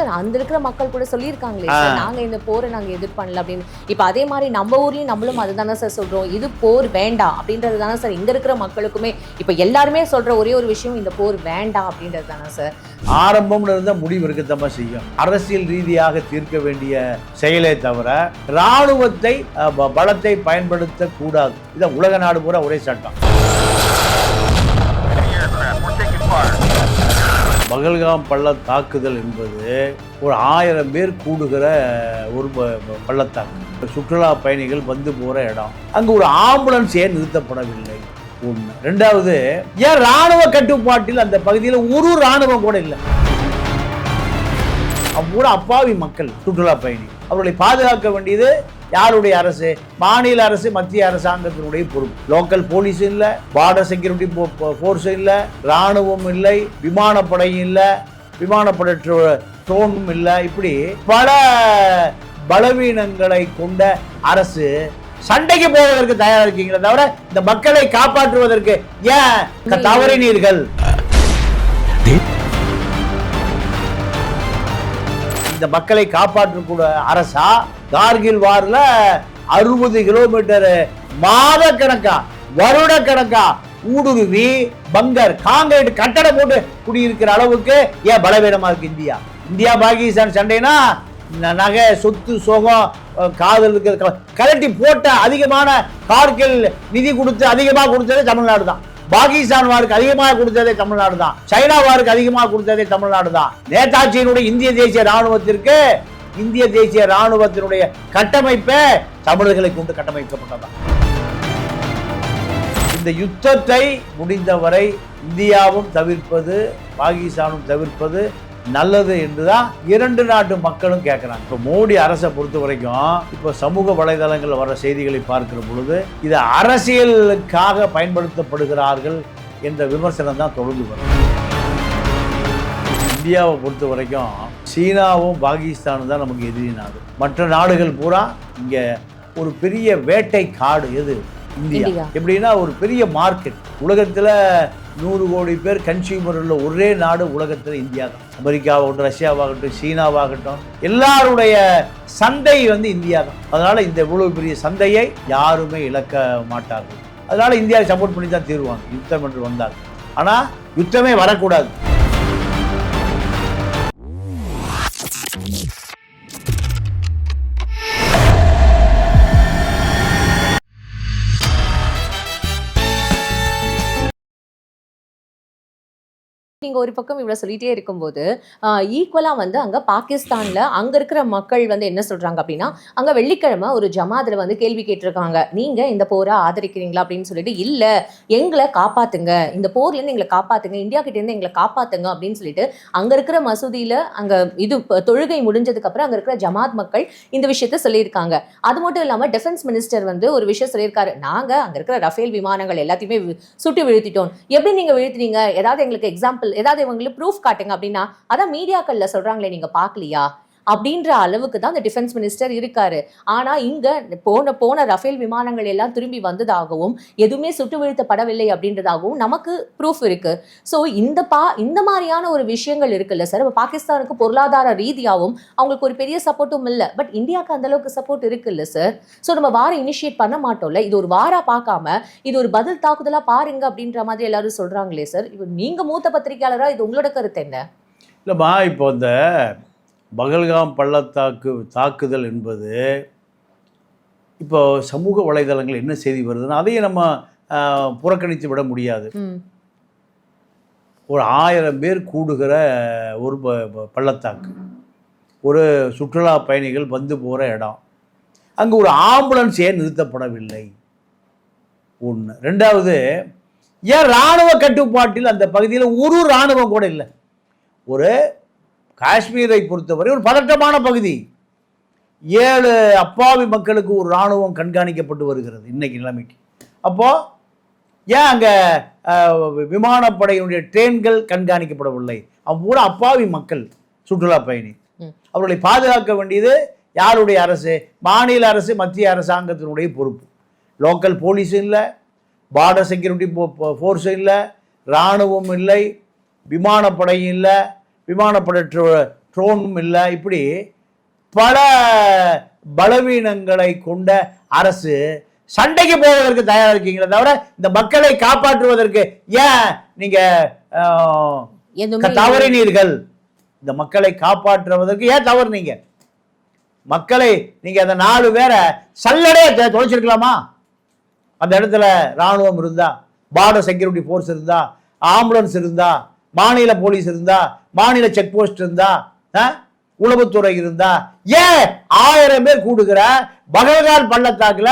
Sir அந்த இருக்கிற மக்கள் கூட சொல்லியிருக்காங்களே சார் நாங்க இந்த போரை நாங்க எதிர் பண்ணல அப்படின்னு. இப்ப அதே மாதிரி நம்ம ஊர்லயும் நம்மளும் அதுதானே சார் சொல்றோம். இது போர் வேண்டாம் அப்படின்றது தானே சார் இங்க இருக்கிற மக்களுக்குமே. இப்ப எல்லாருமே சொல்ற ஒரே ஒரு விஷயம் இந்த போர் வேண்டாம் அப்படின்றது தானே சார். ஆரம்பம்னு இருந்தால் முடிவு இருக்கத்தமா செய்யும். அரசியல் ரீதியாக தீர்க்க வேண்டிய செயலே தவிர ப- பலத்தை பயன்படுத்த கூடாது இதான் உலக நாடு பூரா ஒரே சட்டம். பகல்காம் பள்ள தாக்குதல் என்பது ஒரு ஆயிரம் பேர் கூடுகிற ஒரு ப- பள்ளத்தாக்கு சுற்றுலா பயணிகள் வந்து போற இடம். அங்க ஒரு ஆம்புலன்ஸ் ஏன் நிறுத்தப்படவில்லை? ஒன்று ரெண்டாவது ஏன் ராணுவ கட்டுப்பாட்டில் அந்த பகுதியில் ஒரு ராணுவம் கூட இல்லை? கூட அப்பாவி மக்கள் சுற்றுலா பயணி. அவர்களை பாதுகாக்க வேண்டியது யாருடைய அரசு? மாநில அரசு மத்திய அரசாங்கத்தினுடைய பொறுப்பு. லோக்கல் போலீஸ் இல்லை பார்டர் செக்யூரிட்டி ஃபோர்ஸ் இல்லை ராணுவம் இல்லை விமானப்படையும் இல்லை விமானப்படை ட்ரோனும் இல்லை. இப்படி பல பலவீனங்களை கொண்ட அரசு சண்டைக்கு போவதற்கு தயாரா இருக்கீங்களே தவிர இந்த மக்களை காப்பாற்றுவதற்கு ஏன் தவறினீர்கள்? இந்த மக்களை காப்பாற்றக்கூடிய அரசா? கார்கில் வாரில் அறுபது கிலோமீட்டர் மாத கணக்கா வருட கணக்கா ஊடுருவி பங்கர் காங்கிரீட் கட்டடம் போட்டு குடியிருக்கிற அளவுக்கு ஏன் பலவீனமா இருக்கு இந்தியா? இந்தியா பாகிஸ்தான் சண்டைனா நகை சொத்து சோகம் காதல் இருக்கிற கலட்டி போட்ட அதிகமான கார்கில் நிதி கொடுத்து அதிகமாக கொடுத்தது தமிழ்நாடு தான் பாகிஸ்தான் வாருக்கு அதிகமாக கொடுத்ததே தமிழ்நாடு தான். சைனா வாருக்கு அதிகமாக கொடுத்ததே தமிழ்நாடு தான். நேதாஜியினுடைய இந்திய தேசிய ராணுவத்திற்கு இந்திய தேசிய ராணுவத்தினுடைய கட்டமைப்பே தமிழர்களை கொண்டு கட்டமைக்கப்பட்டதான் இந்த யுத்தத்தை முடிந்தவரை இந்தியாவும் தவிர்ப்பது பாகிஸ்தானும் தவிர்ப்பது நல்லது என்றுதான் இரண்டு நாட்டு மக்களும் கேட்குறாங்க. இப்போ மோடி அரசை பொறுத்த வரைக்கும் இப்போ சமூக வலைதளங்களில் வர செய்திகளை பார்க்கிற பொழுது இது அரசியலுக்காக பயன்படுத்தப்படுகிறார்கள் என்ற விமர்சனம் தான் தொடர்ந்து வரும். இந்தியாவை பொறுத்த வரைக்கும் சீனாவும் பாகிஸ்தானும் தான் நமக்கு எதிரி நாடு. மற்ற நாடுகள் பூரா இங்கே ஒரு பெரிய வேட்டை காடு எது? இந்தியா. எப்படின்னா ஒரு பெரிய மார்க்கெட் உலகத்தில் நூறு கோடி பேர் கன்சியூமர் உள்ள ஒரே நாடு உலகத்தில் இந்தியா தான். அமெரிக்காவாகட்டும் ரஷ்யாவாகட்டும் சீனாவாகட்டும் எல்லாருடைய சந்தை வந்து இந்தியா தான். அதனால் இந்த இவ்வளவு பெரிய சந்தையை யாருமே இழக்க மாட்டார்கள். அதனால் இந்தியாவை சப்போர்ட் பண்ணி தான் தீருவாங்க. யுத்தம் என்று வந்தால் ஆனால் யுத்தமே வரக்கூடாது. நீங்கள் ஒரு பக்கம் இவ்வளோ சொல்லிகிட்டே இருக்கும்போது ஈக்குவலாக வந்து அங்கே பாகிஸ்தானில் அங்கே இருக்கிற மக்கள் வந்து என்ன சொல்கிறாங்க அப்படின்னா அங்கே வெள்ளிக்கிழமை ஒரு ஜமாதில் வந்து கேள்வி கேட்டிருக்காங்க. நீங்கள் இந்த போரை ஆதரிக்கிறீங்களா அப்படின்னு சொல்லிட்டு இல்லை எங்களை காப்பாற்றுங்க இந்த போர்லேருந்து எங்களை காப்பாற்றுங்க இந்தியா கிட்டேருந்து எங்களை காப்பாற்றுங்க அப்படின்னு சொல்லிட்டு அங்கே இருக்கிற மசூதியில் அங்கே இது தொழுகை முடிஞ்சதுக்கப்புறம் அங்கே இருக்கிற ஜமாத் மக்கள் இந்த விஷயத்த சொல்லியிருக்காங்க. அது மட்டும் இல்லாமல் டிஃபென்ஸ் மினிஸ்டர் வந்து ஒரு விஷயம் சொல்லியிருக்காரு. நாங்கள் அங்கே இருக்கிற ரஃபேல் விமானங்கள் எல்லாத்தையுமே சுட்டு வீழ்த்திட்டோம். எப்படி நீங்கள் வீழ்த்தினீங்க? ஏதாவது எங்களுக்கு எக்ஸாம்பிள் ஏதாவது இவங்களுக்கு ப்ரூஃப் காட்டுங்க அப்படின்னா அதான் மீடியாக்கள்ல சொல்றாங்களே நீங்க பாக்கலையா அப்படின்ற அளவுக்கு தான் இந்த டிஃபென்ஸ் மினிஸ்டர் இருக்காரு. ஆனா இங்க போன போன ரஃபேல் விமானங்கள் எல்லாம் திரும்பி வந்ததாகவும் எதுவுமே சுட்டு வீழ்த்தப்படவில்லை அப்படின்றதாகவும் நமக்கு ப்ரூஃப் இருக்கு. ஸோ இந்த பா இந்த மாதிரியான ஒரு விஷயங்கள் இருக்குல்ல சார் இப்போ பாகிஸ்தானுக்கு பொருளாதார ரீதியாகவும் அவங்களுக்கு ஒரு பெரிய சப்போர்ட்டும் இல்லை. பட் இந்தியாவுக்கு அந்த அளவுக்கு சப்போர்ட் இருக்குல்ல சார் ஸோ நம்ம வாரம் இனிஷியேட் பண்ண மாட்டோம்ல? இது ஒரு வாரா பார்க்காம இது ஒரு பதில் தாக்குதலா பாருங்க அப்படின்ற மாதிரி எல்லாரும் சொல்றாங்களே சார் இப்போ நீங்க மூத்த பத்திரிகையாளரா இது உங்களோட கருத்து என்ன? இல்லைம்மா இப்போ இந்த பகல்காம் பள்ளத்தாக்கு தாக்குதல் என்பது இப்போ சமூக வலைதளங்கள் என்ன செய்தி வருதுன்னா அதையும் நம்ம புறக்கணித்து விட முடியாது. ஒரு ஆயிரம் பேர் கூடுகிற ஒரு பள்ளத்தாக்கு. ஒரு சுற்றுலா பயணிகள் வந்து போகிற இடம். அங்கே ஒரு ஆம்புலன்ஸ் ஏன் நிறுத்தப்படவில்லை? ஒன்று ரெண்டாவது ஏன் இராணுவ கட்டுப்பாட்டில் அந்த பகுதியில் ஒரு இராணுவம் கூட இல்லை? ஒரு காஷ்மீரை பொறுத்தவரை ஒரு பதட்டமான பகுதி. ஏழு அப்பாவி மக்களுக்கு ஒரு இராணுவம் கண்காணிக்கப்பட்டு வருகிறது இன்னைக்கு நிலைமைக்கு. அப்போது ஏன் அங்கே விமானப்படையினுடைய ட்ரெயின்கள் கண்காணிக்கப்படவில்லை? அவ்வளோ அப்பாவி மக்கள் சுற்றுலா பயணி. அவர்களை பாதுகாக்க வேண்டியது யாருடைய அரசு? மாநில அரசு மத்திய அரசாங்கத்தினுடைய பொறுப்பு. லோக்கல் போலீஸ் இல்லை பார்டர் செக்யூரிட்டி ஃபோர்ஸ் இல்லை இராணுவம் இல்லை விமானப்படை இல்லை விமானப்படை ட்ரோனும் இல்லை. இப்படி பல பலவீனங்களை கொண்ட அரசு சண்டைக்கு போவதற்கு தயாரா இருக்கீங்களே தவிர இந்த மக்களை காப்பாற்றுவதற்கு ஏன் நீங்க தவறினீர்கள்? இந்த மக்களை காப்பாற்றுவதற்கு ஏன் தவறுனீங்க? மக்களை நீங்க அந்த நாலு பேரை சல்லடையை தொலைச்சிருக்கலாமா? அந்த இடத்துல ராணுவம் இருந்தா பார்டர் செக்யூரிட்டி ஃபோர்ஸ் இருந்தா ஆம்புலன்ஸ் இருந்தா மாநில போலீஸ் இருந்தா மாநில செக் போஸ்ட் இருந்தா ஆ? உளவுத்துறை இருந்தா ஏன் ஆயிரம் பேர் கூடுகிற பகவகால் பள்ளத்தாக்குல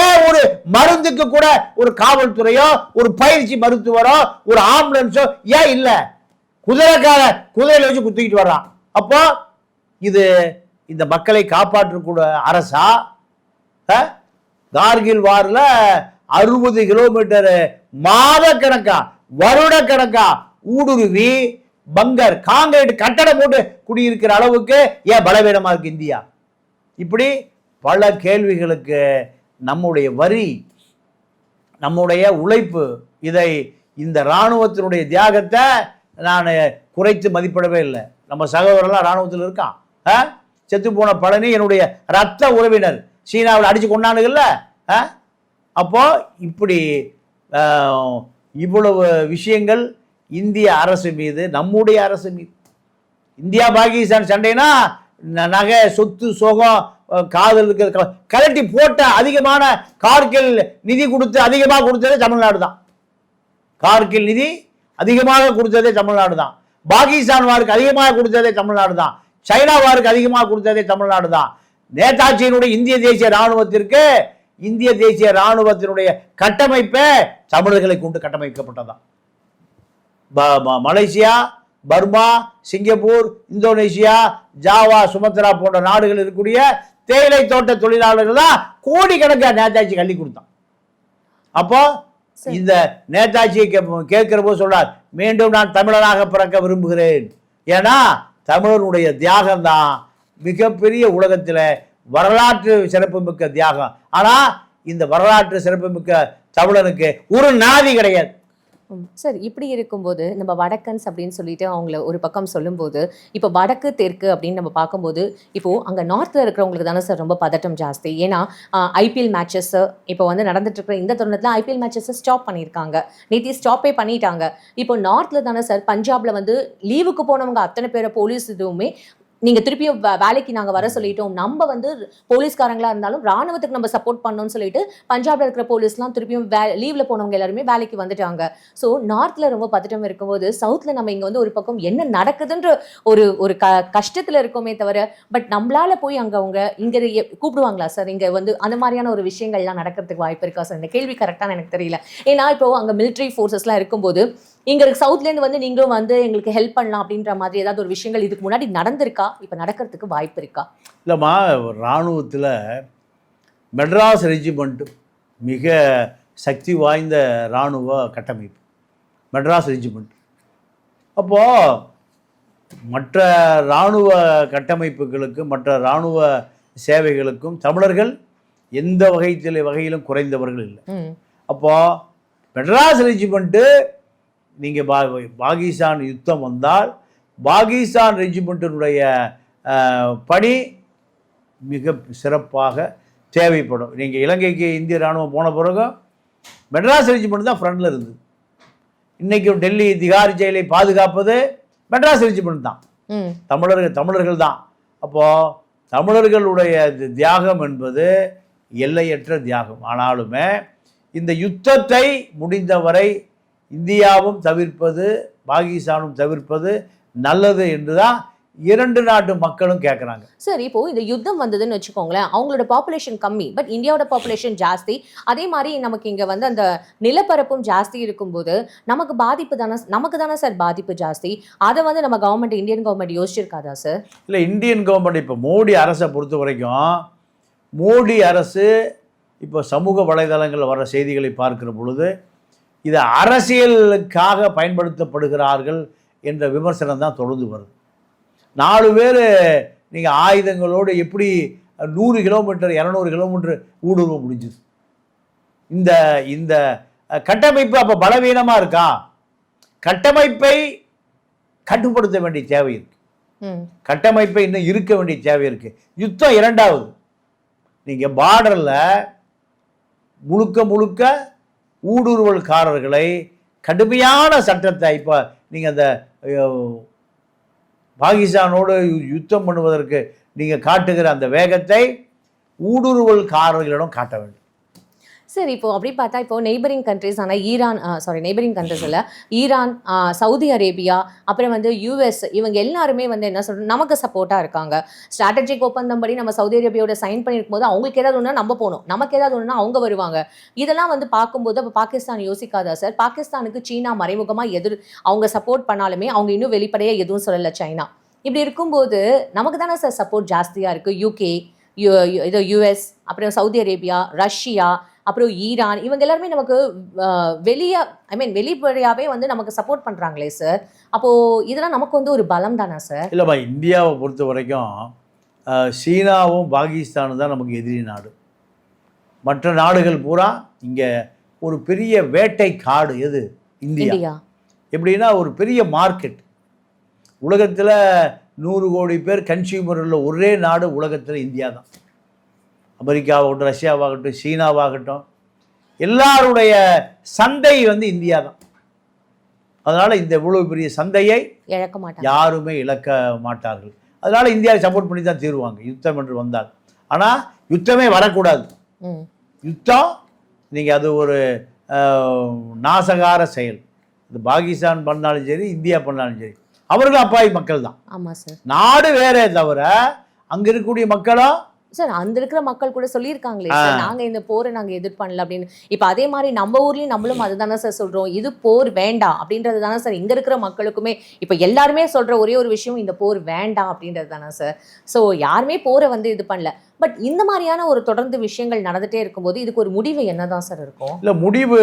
ஏன் ஒரு மருந்துக்கு கூட ஒரு காவல்துறையோ ஒரு பயிற்சி மருத்துவரோ ஒரு ஆம்புலன்ஸோ ஏன் இல்ல குதிரைக்கார குதிரையில வச்சு குத்திக்கிட்டு வர்றான் அப்போ இது இந்த மக்களை காப்பாற்றக்கூட அரசா கார்கில் வாரில் அறுபது கிலோமீட்டர் வருட கணக்கா ஊடுருவி பங்கர் காங்கிரீட் கட்டடம் போட்டு குடியிருக்கிற அளவுக்கு ஏன் பலவீனமாக இருக்கு இந்தியா இப்படி பல கேள்விகளுக்கு நம்முடைய வரி நம்முடைய உழைப்பு இதை இந்த இராணுவத்தினுடைய தியாகத்தை நான் குறைத்து மதிப்பிடவே இல்லை நம்ம சகோதரர்லாம் இராணுவத்தில் இருக்கான் ஆ? செத்து போன பழனி என்னுடைய ரத்த உறவினர் சீனாவில் அடித்து கொண்டானுங்கள்ல ஆ? இப்படி இவ்வளவு விஷயங்கள் இந்திய அரசு மீது நம்முடைய அரசு மீது. இந்தியா பாகிஸ்தான் சண்டைனா ந- நகை சொத்து சோகம் காதல் இருக்கிறது கலட்டி போட்ட அதிகமான கார்கில் நிதி கொடுத்து அதிகமாக கொடுத்ததே தமிழ்நாடு தான். கார்கில் நிதி அதிகமாக கொடுத்ததே தமிழ்நாடு தான். பாகிஸ்தான் வாருக்கு அதிகமாக கொடுத்ததே தமிழ்நாடு தான். சைனா வாருக்கு அதிகமாக கொடுத்ததே தமிழ்நாடு தான். நேதாஜியினுடைய இந்திய தேசிய ராணுவத்திற்கு இந்திய தேசிய ராணுவத்தினுடைய கட்டமைப்பே தமிழர்களை கொண்டு கட்டமைக்கப்பட்டதான் Malaysia Burma Singapore Indonesia Java Sumatra போன்ற நாடுகள் இருக்கக்கூடிய தேயிலை தோட்ட தொழிலாளர்கள் தான் கோடிக்கணக்கான நேதாஜி கள்ளி கொடுத்தான். அப்போ. இந்த நேதாஜியை கேட்கிற போது சொல்றார் மீண்டும் நான் தமிழனாக பிறக்க விரும்புகிறேன். ஏன்னா தமிழனுடைய தியாகம் தான் மிகப்பெரிய உலகத்தில் வரலாற்று சிறப்புமிக்க தியாகம். ஆனா இந்த வரலாற்று சிறப்புமிக்க தமிழனுக்கு ஒரு நாதி கிடையாது. சார் இப்படி இருக்கும்போது நம்ம வடக்கன்ஸ் அப்படின்னு சொல்லிட்டு அவங்கள ஒரு பக்கம் சொல்லும்போது இப்போ வடக்கு தெற்கு அப்படின்னு நம்ம பார்க்கும்போது இப்போது அங்கே நார்த்தில் இருக்கிறவங்களுக்கு தானே சார் ரொம்ப பதட்டம் ஜாஸ்தி. ஏன்னா ஐபிஎல் மேட்சஸ் இப்போ வந்து நடந்துட்டு இருக்கிற இந்த தருணத்தில் ஐபிஎல் மேட்சஸை ஸ்டாப் பண்ணியிருக்காங்க. நேத்தி ஸ்டாப்பே பண்ணிட்டாங்க. இப்போ நார்த்தில் தானே சார் பஞ்சாபில் வந்து லீவுக்கு போனவங்க அத்தனை பேரை போலீஸ் இதுவுமே நீங்கள் திருப்பியும் வேலைக்கு நாங்கள் வர சொல்லிட்டோம். நம்ம வந்து போலீஸ்காரங்களாக இருந்தாலும் ராணுவத்துக்கு நம்ம சப்போர்ட் பண்ணோம்னு சொல்லிட்டு பஞ்சாப்ல இருக்கிற போலீஸ்லாம் திருப்பியும் வே லீவில் போனவங்க எல்லாருமே வேலைக்கு வந்துட்டாங்க. ஸோ நார்த்தில் ரொம்ப பதட்டம் இருக்கும்போது சவுத்தில் நம்ம இங்கே வந்து ஒரு பக்கம் என்ன நடக்குதுன்ற ஒரு ஒரு க கஷ்டத்தில் இருக்கோமே தவிர பட் நம்மளால போய் அங்கே அவங்க இங்கே கூப்பிடுவாங்களா சார் இங்கே வந்து அந்த மாதிரியான ஒரு விஷயங்கள்லாம் நடக்கிறதுக்கு வாய்ப்பு இருக்கா சார் இந்த கேள்வி கரெக்டான எனக்கு தெரியல. ஏன்னா இப்போ அங்கே மிலிட்ரி ஃபோர்ஸஸ்லாம் இருக்கும்போது இங்க இருக்க சவுத்ல இருந்து வந்து நீங்களும் வந்து எங்களுக்கு ஹெல்ப் பண்ணலாம் அப்படின்ற மாதிரி ஏதாவது ஒரு விஷயங்கள் இதுக்கு முன்னாடி நடந்திருக்கா? இப்ப நடக்கிறதுக்கு வாய்ப்பு இருக்கா? இல்லைம்மா இராணுவத்தில் மெட்ராஸ் ரெஜிமெண்ட் மிக சக்தி வாய்ந்த இராணுவ கட்டமைப்பு. மெட்ராஸ் ரெஜிமெண்ட் அப்போது மற்ற இராணுவ கட்டமைப்புகளுக்கு மற்ற இராணுவ சேவைகளுக்கும் தமிழர்கள் எந்த வகைத்தில் வகையிலும் குறைந்தவர்கள் இல்லை. அப்போது மெட்ராஸ் ரெஜிமெண்ட்டு நீங்கள் பா பாகிஸ்தான் யுத்தம் வந்தால் பாகிஸ்தான் ரெஜிமெண்ட்டினுடைய பணி மிக சிறப்பாக தேவைப்படும். நீங்கள் இலங்கைக்கு இந்திய ராணுவம் போன பிறகு மெட்ராஸ் ரெஜிமெண்ட் தான் ஃப்ரண்டில் இருந்தது. இன்றைக்கும் டெல்லி திகார் ஜெயிலை பாதுகாப்பது மெட்ராஸ் ரெஜிமெண்ட் தான். தமிழர்கள் தமிழர்கள் தான். அப்போது தமிழர்களுடைய தியாகம் என்பது எல்லையற்ற தியாகம். ஆனாலுமே இந்த யுத்தத்தை முடிந்தவரை இந்தியாவும் தவிர்ப்பது பாகிஸ்தானும் தவிர்ப்பது நல்லது என்று தான் இரண்டு நாட்டு மக்களும் கேட்குறாங்க சார் இப்போ இந்த யுத்தம் வந்ததுன்னு வச்சுக்கோங்களேன் அவங்களோட பாப்புலேஷன் கம்மி பட் இந்தியாவோட பாப்புலேஷன் ஜாஸ்தி. அதே மாதிரி நமக்கு இங்க வந்து அந்த நிலப்பரப்பும் ஜாஸ்தி இருக்கும்போது நமக்கு பாதிப்பு தானே நமக்கு தானே சார் பாதிப்பு ஜாஸ்தி? அதை வந்து நம்ம கவர்மெண்ட் இந்தியன் கவர்மெண்ட் யோசிச்சிருக்காதா சார்? இல்லை இந்தியன் கவர்மெண்ட் இப்போ மோடி அரசை பொறுத்த வரைக்கும் மோடி அரசு இப்போ சமூக வலைதளங்களில் வர செய்திகளை பார்க்கிற பொழுது இது அரசியலுக்காக பயன்படுத்தப்படுகிறார்கள் என்ற விமர்சனம் தான் தொடர்ந்து வருது. நாலு பேர் நீங்கள் ஆயுதங்களோடு எப்படி நூறு கிலோமீட்டர் இரநூறு கிலோமீட்டர் ஊடுருவ முடிஞ்சுது. இந்த இந்த கட்டமைப்பு அப்போ பலவீனமாக இருக்கா? கட்டமைப்பை கட்டுப்படுத்த வேண்டிய தேவை இருக்கு. கட்டமைப்பை இன்னும் இருக்க வேண்டிய தேவை இருக்கு. யுத்தம் இரண்டாவது. நீங்க பார்டர்ல முழுக்க முழுக்க ஊடுருவல்காரர்களை கடுமையான சட்டத்தை இப்போ நீங்கள் அந்த பாகிஸ்தானோடு யுத்தம் பண்ணுவதற்கு நீங்கள் காட்டுகிற அந்த வேகத்தை ஊடுருவல்காரர்களிடம் காட்ட வேண்டும். சரி இப்போ அப்படி பார்த்தா இப்போ நெய்பரிங் கண்ட்ரிஸ் ஆனால் ஈரான் சாரி நெய்பரிங் கண்ட்ரிஸ் இல்லை. ஈரான் சவுதி அரேபியா அப்புறம் வந்து யூஎஸ் இவங்க எல்லாருமே வந்து என்ன சொல்கிறோம் நமக்கு சப்போர்ட்டாக இருக்காங்க. ஸ்ட்ராட்டஜிக் ஒப்பந்தம் படி நம்ம சவுதி அரேபியாவோட சைன் பண்ணியிருக்கும் போது அவங்களுக்கு ஏதாவது ஒன்றா நம்ம போகணும். நமக்கு ஏதாவது ஒன்றுனா அவங்க வருவாங்க. இதெல்லாம் வந்து பார்க்கும்போது அப்போ பாகிஸ்தான் யோசிக்காதா சார் பாகிஸ்தானுக்கு சீனா மறைமுகமாக எதிர் அவங்க சப்போர்ட் பண்ணாலுமே அவங்க இன்னும் வெளிப்படையாக எதுவும் சொல்லலை சைனா. இப்படி இருக்கும்போது நமக்கு தானே சார் சப்போர்ட் ஜாஸ்தியாக இருக்குது யூகே இது யூஎஸ் அப்புறம் சவுதி அரேபியா ரஷ்யா அப்புறம் ஈரான் இவங்க எல்லாருமே நமக்கு வெளியே ஐ மீன் வெளிப்படையாவே வந்து நமக்கு சப்போர்ட் பண்றாங்களே சார் அப்போ இதெல்லாம் நமக்கு வந்து ஒரு பலம் தானே சார் இல்லைம்மா இந்தியாவை பொறுத்த வரைக்கும் சீனாவும் பாகிஸ்தானும் தான் நமக்கு எதிரி நாடு. மற்ற நாடுகள் பூரா இங்கே ஒரு பெரிய வேட்டை காடு எது? இந்தியா. இந்தியா. எப்படின்னா ஒரு பெரிய மார்க்கெட் உலகத்தில் நூறு கோடி பேர் கன்சியூமர் உள்ள ஒரே நாடு உலகத்தில் இந்தியா தான் அமெரிக்காவாகட்டும் ரஷ்யாவாகட்டும் சீனாவாகட்டும் எல்லாருடைய சந்தை வந்து இந்தியா தான் அதனால் இந்த இவ்வளோ பெரிய சந்தையை இழக்க மாட்டாங்க. யாருமே இழக்க மாட்டார்கள். அதனால் இந்தியாவை சப்போர்ட் பண்ணி தான் தீருவாங்க யுத்தம் என்று வந்தால். ஆனால் யுத்தமே வரக்கூடாது. யுத்தம் நீங்கள் அது ஒரு நாசகார செயல். இது பாகிஸ்தான் பண்ணாலும் சரி இந்தியா பண்ணாலும் சரி. அவர்களும் அப்பாவி மக்கள் தான் நாடு வேறே தவிர அங்கே இருக்கக்கூடிய மக்களும் சார் அந்த இருக்கிற மக்கள் கூட சொல்லியிருக்காங்களே சார் நாங்க இந்த போரை நாங்க எதிர் பண்ணல அப்படின்னு. இப்ப அதே மாதிரி நம்ம ஊர்லயும் நம்மளும் அதுதானே சார் சொல்றோம். இது போர் வேண்டாம் அப்படின்றது தானே சார் இங்க இருக்கிற மக்களுக்குமே இப்ப எல்லாருமே சொல்ற ஒரே ஒரு விஷயம் இந்த போர் வேண்டாம் அப்படின்றது தானே சார் ஸோ யாருமே போரை வந்து இது பண்ணல. பட் இந்த மாதிரியான ஒரு தொடர்ந்து விஷயங்கள் நடந்துட்டே இருக்கும்போது இதுக்கு ஒரு முடிவு என்னதான் சார் இருக்கும்? இல்லை முடிவு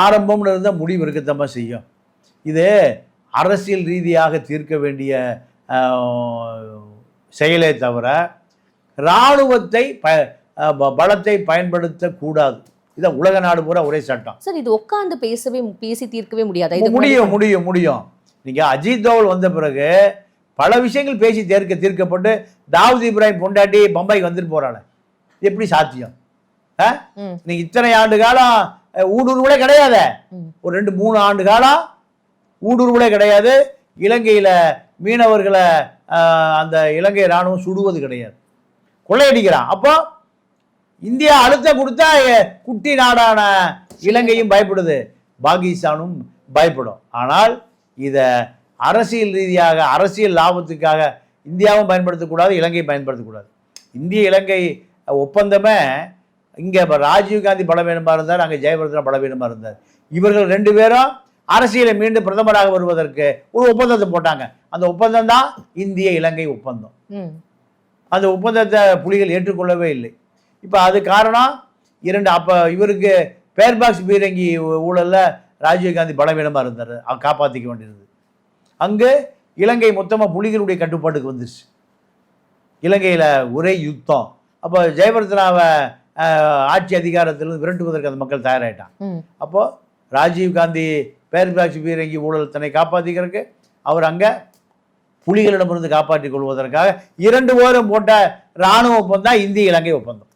ஆரம்பம்னு இருந்தால் முடிவு இருக்கத்தம்மா செய்யும். இது அரசியல் ரீதியாக தீர்க்க வேண்டிய செயலே தவிர இராணுவத்தை ப பலத்தை பயன்படுத்தக்கூடாது. இதான் உலக நாடு பூரா ஒரே சட்டம். சார் இது உட்கார்ந்து பேசவே பேசி தீர்க்கவே முடியாதா? இது முடியும் முடியும் முடியும். நீங்கள் அஜித் தோவல் வந்த பிறகு பல விஷயங்கள் பேசி தீர்க்க தீர்க்கப்பட்டு தாவூத் இப்ராஹிம் பொண்டாட்டி பம்பாய்க்கு வந்துட்டு போகிறாள் எப்படி சாத்தியம்? ஆ? ம். நீங்க இத்தனை ஆண்டு காலம் ஊடுருவலே கிடையாது. ஒரு ரெண்டு மூணு ஆண்டு காலம் ஊடுருவலே கிடையாது. இலங்கையில் மீனவர்களை அந்த இலங்கை இராணுவம் சுடுவது கிடையாது. கொள்ளையடிக்கிறான். அப்போ இந்தியா அழுத்தம் கொடுத்தா குட்டி நாடான இலங்கையும் பயப்படுது. பாகிஸ்தானும் பயப்படும். ஆனால் இதை அரசியல் ரீதியாக அரசியல் லாபத்துக்காக இந்தியாவும் பயன்படுத்தக்கூடாது இலங்கை பயன்படுத்தக்கூடாது. இந்திய இலங்கை ஒப்பந்தமே இங்கே இப்போ ராஜீவ்காந்தி பலவீனமாக இருந்தார் அங்கே ஜெயவர்தனா பலவீனமாக இருந்தார். இவர்கள் ரெண்டு பேரும் அரசியலை மீண்டும் பிரதமராக வருவதற்கு ஒரு ஒப்பந்தத்தை போட்டாங்க. அந்த ஒப்பந்தம் தான் இந்திய இலங்கை ஒப்பந்தம். அந்த ஒப்பந்தத்தை புலிகள் ஏற்றுக்கொள்ளவே இல்லை. இப்போ அது காரணம் இரண்டு அப்போ இவருக்கு பேர்பாக்ஸ் பீரங்கி ஊழலில் ராஜீவ்காந்தி பலவீனமாக இருந்தார். அவர் காப்பாற்றிக்க வேண்டியது அங்கு இலங்கை மொத்தமாக புலிகளுடைய கட்டுப்பாட்டுக்கு வந்துருச்சு. இலங்கையில் ஒரே யுத்தம். அப்போ ஜெயவர்தனாவை ஆட்சி அதிகாரத்திலிருந்து விரட்டுவதற்கு அந்த மக்கள் தயாராகிட்டான் அப்போது ராஜீவ்காந்தி பேர்பாக்ஸ் பீரங்கி ஊழல் தன்னை காப்பாற்றிக்கிறதுக்கு அவர் அங்கே புலிகளிடமிருந்து காப்பாற்றிக் கொள்வதற்காக இரண்டு பேரும் போட்ட இராணுவ ஒப்பந்தம் இந்திய இலங்கை ஒப்பந்தம்.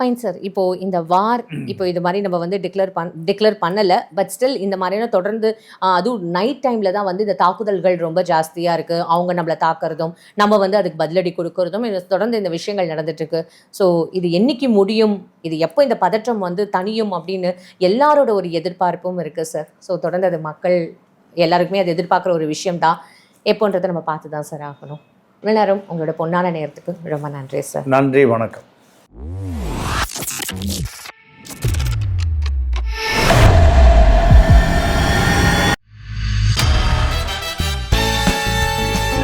ஃபைன் சார் இப்போ இந்த வார் இப்போ இது மாதிரி நம்ம வந்து டிக்ளேர் பண் டிக்ளேர் பண்ணலை பட் ஸ்டில் இந்த மாதிரியான தொடர்ந்து அதுவும் நைட் டைமில் தான் வந்து இந்த தாக்குதல்கள் ரொம்ப ஜாஸ்தியாக இருக்குது அவங்க நம்மளை தாக்குறதும் நம்ம வந்து அதுக்கு பதிலடி கொடுக்கறதும் இது தொடர்ந்து இந்த விஷயங்கள் நடந்துட்டுருக்கு ஸோ இது என்றைக்கு முடியும்? இது எப்போ இந்த பதற்றம் வந்து தனியும் அப்படின்னு எல்லாரோட ஒரு எதிர்பார்ப்பும் இருக்குது சார் ஸோ தொடர்ந்து அது மக்கள் எல்லாருக்குமே அது எதிர்பார்க்குற ஒரு விஷயம் தான் எப்போன்றதை நம்ம பார்த்து தான் சார் ஆகணும் எல்லாரும் உங்களோட பொன்னான நேரத்துக்கு ரொம்ப நன்றி சார் நன்றி வணக்கம்.